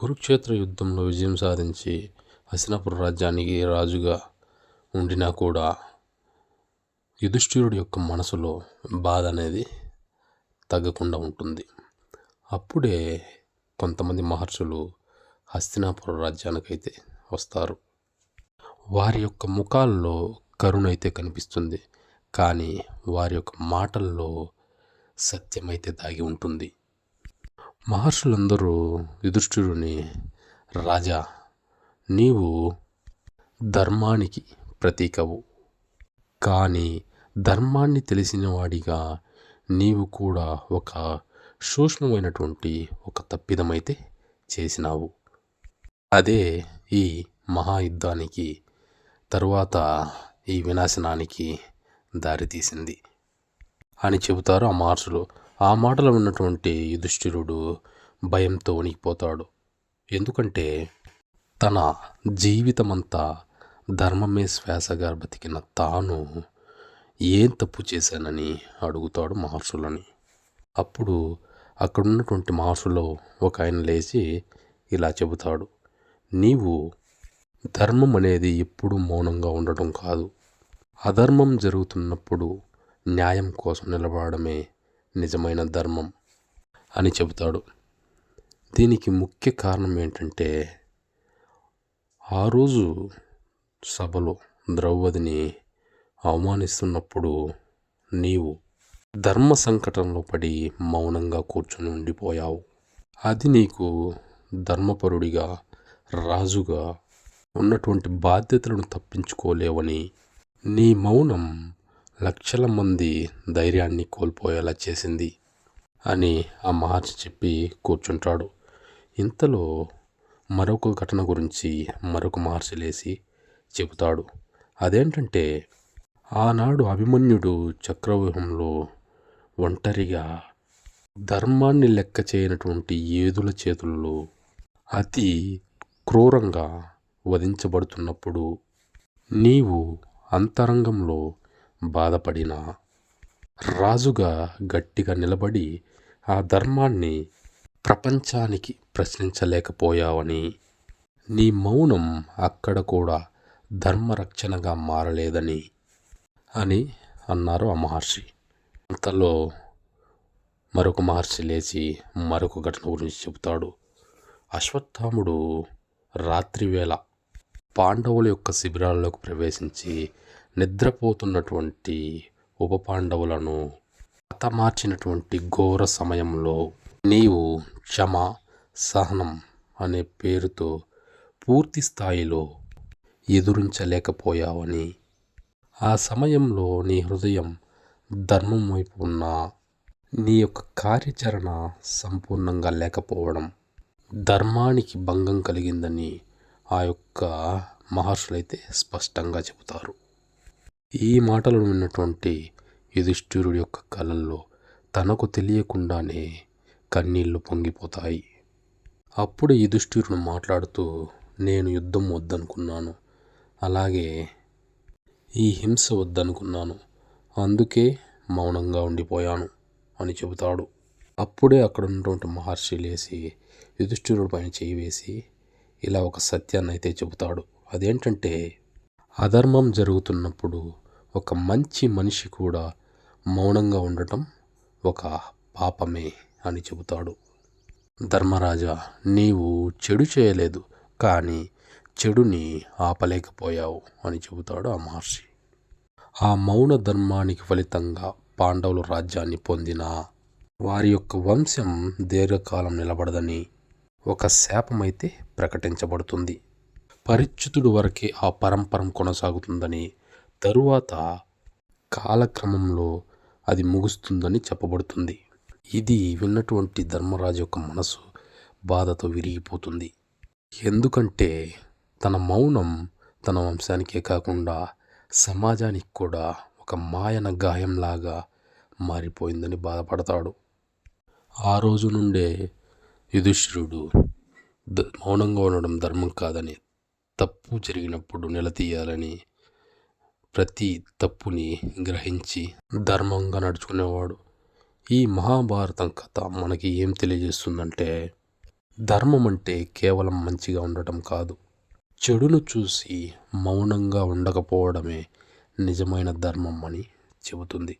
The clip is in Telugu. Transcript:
కురుక్షేత్ర యుద్ధంలో విజయం సాధించి హసినాపుర రాజ్యానికి రాజుగా ఉండినా కూడా యుధిష్ఠిరుడి యొక్క మనసులో బాధ అనేది తగ్గకుండా ఉంటుంది. అప్పుడే కొంతమంది మహర్షులు హస్తినాపుర రాజ్యానికైతే వస్తారు. వారి యొక్క ముఖాల్లో కరుణ అయితే కనిపిస్తుంది. కానీ వారి యొక్క మాటల్లో సత్యమైతే దాగి ఉంటుంది. మహర్షులందరూ యుధిష్ఠిరుని రాజా నీవు ధర్మానికి ప్రతీకవు. కానీ ధర్మాన్ని తెలిసినవాడిగా నీవు కూడా ఒక సూక్ష్మమైనటువంటి ఒక తప్పిదమైతే చేసినావు. అదే ఈ మహాయుద్ధానికి తరువాత ఈ వినాశనానికి దారితీసింది. అని చెబుతారు ఆ మహర్షులు. ఆ మాటలు ఉన్నటువంటి యుధిష్ఠిరుడు భయంతో వణికిపోతాడు. ఎందుకంటే తన జీవితమంతా ధర్మమే శ్వాసగా బతికిన తాను ఏం తప్పు చేశానని అడుగుతాడు మహర్షులని. అప్పుడు అక్కడున్నటువంటి మహర్షులో ఒక ఆయన లేచి ఇలా చెబుతాడు నీవు ధర్మం అనేది ఎప్పుడూ మౌనంగా ఉండటం కాదు. అధర్మం జరుగుతున్నప్పుడు న్యాయం కోసం నిలబడమే నిజమైన ధర్మం అని చెబుతాడు. దీనికి ముఖ్య కారణం ఏంటంటే ఆ రోజు సభలో ద్రౌపదిని అవమానిస్తున్నప్పుడు నీవు ధర్మ సంకటంలో పడి మౌనంగా కూర్చొని ఉండిపోయావు. అది నీకు ధర్మపరుడిగా రాజుగా ఉన్నటువంటి బాధ్యతలను తప్పించుకోలేవని నీ మౌనం లక్షల మంది ధైర్యాన్ని కోల్పోయేలా చేసింది అని ఆ మహర్షి చెప్పి కూర్చుంటాడు. ఇంతలో మరొక ఘటన గురించి మరొక మహర్షి లేచి చెబుతాడు. అదేంటంటే ఆనాడు అభిమన్యుడు చక్రవ్యూహంలో ఒంటరిగా ధర్మాన్ని లెక్క చేయనటువంటి ఏదుల చేతుల్లో అతి క్రూరంగా వధించబడుతున్నప్పుడు నీవు అంతరంగంలో బాధపడిన. రాజుగా గట్టిగా నిలబడి ఆ ధర్మాన్ని ప్రపంచానికి ప్రశ్నించలేకపోయావని. నీ మౌనం అక్కడ కూడా ధర్మరక్షణగా మారలేదని అని అన్నారు ఆ మహర్షి. అంతలో మరొక మహర్షి లేచి మరొక ఘటన గురించి చెబుతాడు. అశ్వత్థాముడు రాత్రివేళ పాండవుల యొక్క శిబిరాల్లోకి ప్రవేశించి నిద్రపోతున్నటువంటి ఉప పాండవులను హతమార్చినటువంటి ఘోర సమయంలో నీవు క్షమ సహనం అనే పేరుతో పూర్తి స్థాయిలో ఎదురించలేకపోయావని. ఆ సమయంలో నీ హృదయం ధర్మం వైపు ఉన్న నీ యొక్క కార్యాచరణ సంపూర్ణంగా లేకపోవడం ధర్మానికి భంగం కలిగిందని ఆ యొక్క మహర్షులైతే స్పష్టంగా చెబుతారు. ఈ మాటలను విన్నటువంటి యుధిష్ఠిరుడి యొక్క కళల్లో తనకు తెలియకుండానే కన్నీళ్ళు పొంగిపోతాయి. అప్పుడు యుధిష్ఠిరుడు మాట్లాడుతూ నేను యుద్ధం వద్దనుకున్నాను. అలాగే ఈ హింస వద్దనుకున్నాను. అందుకే మౌనంగా ఉండిపోయాను అని చెబుతాడు. అప్పుడే అక్కడ ఉన్నటువంటి మహర్షి లేచి యుధిష్ఠిరుడి పైన చేయి వేసి ఇలా ఒక సత్యాన్ని అయితే చెబుతాడు. అదేంటంటే అధర్మం జరుగుతున్నప్పుడు ఒక మంచి మనిషి కూడా మౌనంగా ఉండటం ఒక పాపమే అని చెబుతాడు. ధర్మరాజా నీవు చెడు చేయలేదు కానీ చెడుని ఆపలేకపోయావు అని చెబుతాడు ఆ మహర్షి. ఆ మౌన ధర్మానికి ఫలితంగా పాండవులు రాజ్యాన్ని పొందిన వారి యొక్క వంశం దీర్ఘకాలం నిలబడదని ఒక శాపమైతే ప్రకటించబడుతుంది. పరిచితుడు వరకే ఆ పరంపరం కొనసాగుతుందని తరువాత కాలక్రమంలో అది ముగుస్తుందని చెప్పబడుతుంది. ఇది విన్నటువంటి ధర్మరాజు యొక్క మనసు బాధతో విరిగిపోతుంది. ఎందుకంటే తన మౌనం తన వంశానికే కాకుండా సమాజానికి కూడా ఒక మాయన గాయంలాగా మారిపోయిందని బాధపడతాడు. ఆ రోజు నుండే యుధిష్ఠిరుడు మౌనంగా ఉండడం ధర్మం కాదని తప్పు జరిగినప్పుడు నిలదీయాలని ప్రతి తప్పుని గ్రహించి ధర్మంగా నడుచుకునేవాడు. ఈ మహాభారతం కథ మనకి ఏం తెలియజేస్తుందంటే ధర్మం అంటే కేవలం మంచిగా ఉండటం కాదు. చెడును చూసి మౌనంగా ఉండకపోవడమే నిజమైన ధర్మం అని చెబుతుంది.